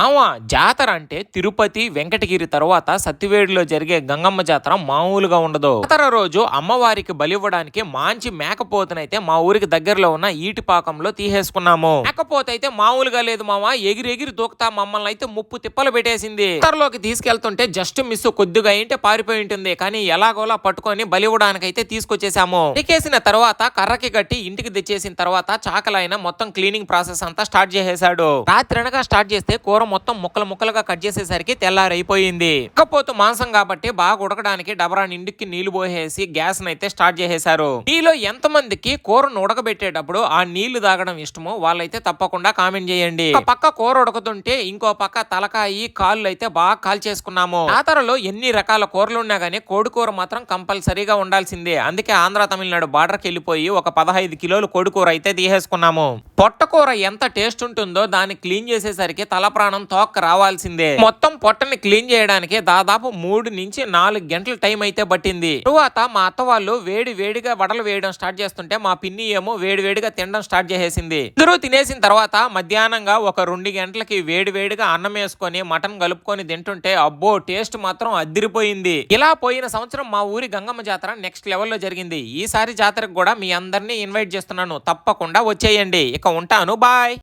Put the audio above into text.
ఆవా జాతర అంటే తిరుపతి వెంకటగిరి తర్వాత సత్తివేడిలో జరిగే గంగమ్మ జాతర మామూలుగా ఉండదు. జాతర రోజు అమ్మవారికి బలివ్వడానికి మంచి మేకపోతనైతే మా ఊరికి దగ్గరలో ఉన్న ఈటిపాకంలో తీసేసుకున్నాము. మేకపోత అయితే మామూలుగా లేదు మామ ఎగిరి ఎగిరి దూకుతా మమ్మల్ని అయితే ముప్పు తిప్పలు పెట్టేసింది. జాతరలోకి తీసుకెళ్తుంటే జస్ట్ మిస్ కొద్దిగా ఏంటే పారిపోయి ఉంటుంది. కానీ ఎలాగోలా పట్టుకొని బలివ్వడానికి అయితే తీసుకొచ్చేసాము. ఎక్కేసిన తర్వాత కర్రకి కట్టి ఇంటికి తెచ్చేసిన తర్వాత చాకలైన మొత్తం క్లీనింగ్ ప్రాసెస్ అంతా స్టార్ట్ చేసేసాడు రాత్రి స్టార్ట్ చేస్తే కూర మొత్తం ముక్కలు ముక్కలుగా కట్ చేసేసరికి తెల్లారైపోయింది. ఇకపోతే మాంసం కాబట్టి బాగా ఉడకడానికి డబరా నిండుకి నీళ్ళు పోసేసి గ్యాస్ అయితే స్టార్ట్ చేసేశారు. మీలో ఎంత మందికి కూరను ఉడకబెట్టేటప్పుడు ఆ నీళ్ళు తాగడం ఇష్టమో వాళ్ళైతే తప్పకుండా కామెంట్ చేయండి. ఒక పక్క కూర ఉడకతుంటే ఇంకో పక్క తలకాయి కాళ్ళు అయితే బాగా కాల్ చేసుకున్నాము. ఆతరలో ఎన్ని రకాల కూరలు ఉన్నా గానీ కోడి కూర మాత్రం కంపల్సరీగా ఉండాల్సిందే. అందుకే ఆంధ్ర తమిళనాడు బార్డర్కి వెళ్ళిపోయి ఒక పదహైదు కిలోలు కోడి కూర అయితే తీసేసుకున్నాము. పొట్టకూర ఎంత టేస్ట్ ఉంటుందో దాన్ని క్లీన్ చేసేసరికి తల ప్రాణం తోక్క రావాల్సిందే. మొత్తం పొట్టని క్లీన్ చేయడానికి దాదాపు మూడు నుంచి నాలుగు గంటల టైం అయితే పట్టింది. తరువాత మా అత్త వాళ్ళు వేడి వేడిగా వడలు వేయడం స్టార్ట్ చేస్తుంటే మా పిన్ని ఏమో వేడి వేడిగా తినడం స్టార్ట్ చేసేసింది. ఇద్దరు తినేసిన తర్వాత మధ్యాహ్నంగా ఒక రెండు గంటలకి వేడి వేడిగా అన్నం వేసుకొని మటన్ కలుపుకొని తింటుంటే అబ్బో టేస్ట్ మాత్రం అద్దిరిపోయింది ఇలా పోయిన సంవత్సరం మా ఊరి గంగమ్మ జాతర నెక్స్ట్ లెవెల్లో జరిగింది. ఈసారి జాతరకు కూడా మీ అందరినీ ఇన్వైట్ చేస్తున్నాను. తప్పకుండా వచ్చేయండి. ఇక ఉంటాను. బాయ్.